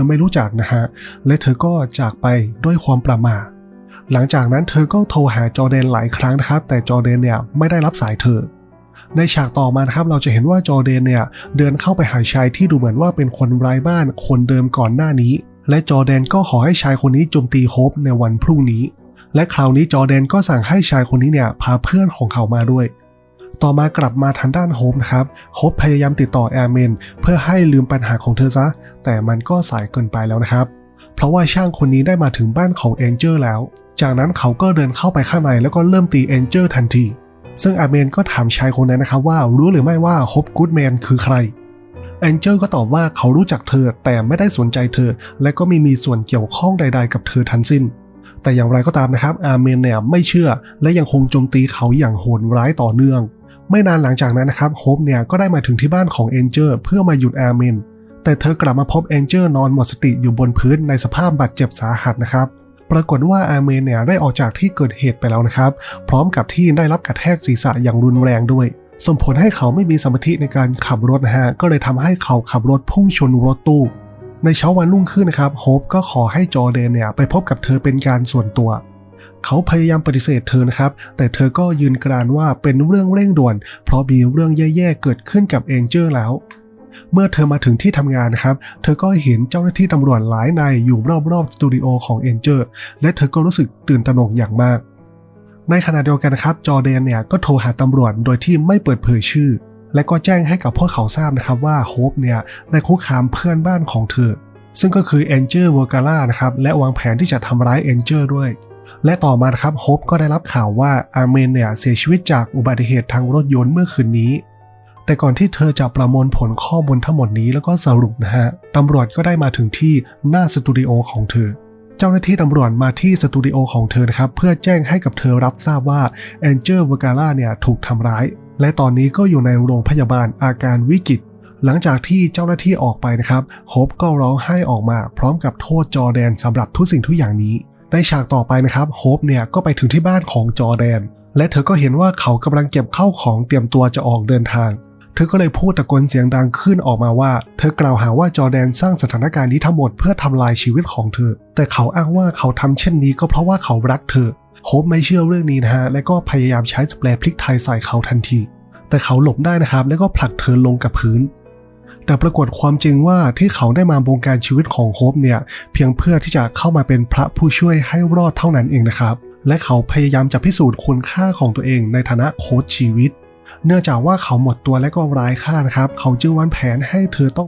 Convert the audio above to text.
อไม่รู้จักนะฮะ และเธอก็จากไปด้วยความประมาทหลังจากนั้นเธอก็โทรหาจอร์แดนหลายครั้งนะครับ แต่จอร์แดนเนี่ยไม่ได้รับสายเธอ ในฉากต่อมานะครับเราจะเห็นว่าจอร์แดนเนี่ยเดินเข้าไปหาชายที่ดูเหมือนว่าเป็นคนไร้บ้านคนเดิมก่อนหน้านี้ และจอร์แดนก็ขอให้ชายคนนี้โจมตีโฮปในวันพรุ่งนี้ และคราวนี้จอร์แดนก็สั่งให้ชายคนนี้เนี่ยพาเพื่อนของเขามาด้วย ต่อมากลับมาทางด้านโฮปนะครับโฮปพยายามติดต่อแอร์เมนเพื่อให้ลืมปัญหาของเธอซะ แต่มันก็สายเกินไปแล้วนะครับ เพราะว่าช่างคนนี้ได้มาถึงบ้านของเอนเจอร์แล้ว จากนั้นเขาก็เดินเข้าไปข้างในแล้วก็เริ่มตีเอนเจอร์ทันที ซึ่งอาเมนก็ถามชายคนนั้นนะครับว่ารู้หรือไม่ว่าโฮบกูดแมนคือใครแองเจลก็ตอบว่าเขารู้จักเธอแต่ไม่ได้สนใจเธอ และก็ไม่มีส่วนเกี่ยวข้องใด ๆ กับเธอทั้งสิ้น แต่อย่างไรก็ตามนะครับอาเมนเนี่ยไม่เชื่อและยังคงโจมตีเขาอย่างโหดร้ายต่อเนื่อง ไม่นานหลังจากนั้นนะครับโฮปเนี่ยก็ได้มาถึงที่บ้านของเอนเจอร์เพื่อมาหยุดอาเมนแต่เธอกลับมาพบเอนเจอร์นอนหมดสติอยู่บนพื้นในสภาพบาดเจ็บสาหัสนะครับปรากฏว่าอาเมนเนี่ยได้ออกจากที่เกิดเหตุไปแล้วนะครับ พร้อมกับที่ได้รับกระแทกศีรษะอย่างรุนแรงด้วย ส่งผลให้เขาไม่มีสมาธิในการขับรถนะฮะก็เลยทำให้เขาขับรถพุ่งชนรถตู้ ในเช้าวันรุ่งขึ้นนะครับโฮปก็ขอให้จอร์แดนเนี่ยไปพบกับเธอเป็นการส่วนตัว เขาพยายามปฏิเสธเธอนะครับ แต่เธอก็ยืนกรานว่าเป็นเรื่องเร่งด่วน เพราะมีเรื่องแย่ๆเกิดขึ้นกับเองเจอร์แล้ว เมื่อเธอมาถึงที่ทำงานนะครับ เธอก็เห็นเจ้าหน้าที่ตำรวจหลายนายอยู่รอบๆสตูดิโอของเอนเจอร์ และเธอก็รู้สึกตื่นตระหนกอย่างมาก ในขณะเดียวกันนะครับ จอร์แดนเนี่ยก็โทรหาตำรวจโดยที่ไม่เปิดเผยชื่อ และก็แจ้งให้กับพวกเขาทราบนะครับว่าโฮปเนี่ยได้คุกคามเพื่อนบ้านของเธอซึ่งก็คือเอนเจอร์วอร์กาล่านะครับ และวางแผนที่จะทำร้ายเอนเจอร์ด้วย และต่อมาครับโฮปก็ได้รับข่าวว่าอาร์เมนเนี่ยเสียชีวิตจากอุบัติเหตุทางรถยนต์เมื่อคืนนี้ แต่ก่อนที่เธอจะประมวลผลข้อมูลทั้งหมดนี้แล้วก็สรุปนะฮะตำรวจก็ได้มาถึงที่หน้าสตูดิโอของเธอ เจ้าหน้าที่ตำรวจมาที่สตูดิโอของเธอนะครับเพื่อแจ้งให้กับเธอรับทราบว่าแองเจลวกาล่าเนี่ยถูกทำร้าย และตอนนี้ก็อยู่ในโรงพยาบาลอาการวิกฤตหลังจากที่เจ้าหน้าที่ออกไปนะครับโฮปก็ร้องไห้ออกมา พร้อมกับโทษจอแดนสำหรับทุกสิ่งทุกอย่างนี้ ในฉากต่อไปนะครับโฮปเนี่ยก็ไปถึงที่บ้านของจอแดน และเธอก็เห็นว่าเขากำลังเก็บเข้าของเตรียมตัวจะออกเดินทาง เธอก็เลยพูดตะโกนเสียงดังขึ้นออกมาว่า เธอกล่าวหาว่าจอแดนสร้างสถานการณ์นี้ทั้งหมดเพื่อทำลายชีวิตของเธอ แต่เขาอ้างว่าเขาทำเช่นนี้ก็เพราะว่าเขารักเธอโฮปไม่เชื่อเรื่องนี้นะฮะและก็พยายามใช้สเปรย์พริกไทยใส่เขาทันที แต่เขาหลบได้นะครับ แล้วก็ผลักเธอลงกับพื้น แต่ปรากฏความจริงว่าที่เขาได้มาบงการชีวิตของโฮปเนี่ยเพียงเพื่อที่จะเข้ามาเป็นพระผู้ช่วยให้รอดเท่านั้นเองนะครับ และเขาพยายามจะพิสูจน์คุณค่าของตัวเองในฐานะโค้ชชีวิต เนื่องจากว่าเขาหมดตัวและก็ร้ายค่านะครับ เขาจึงวางแผนให้เธอต้อง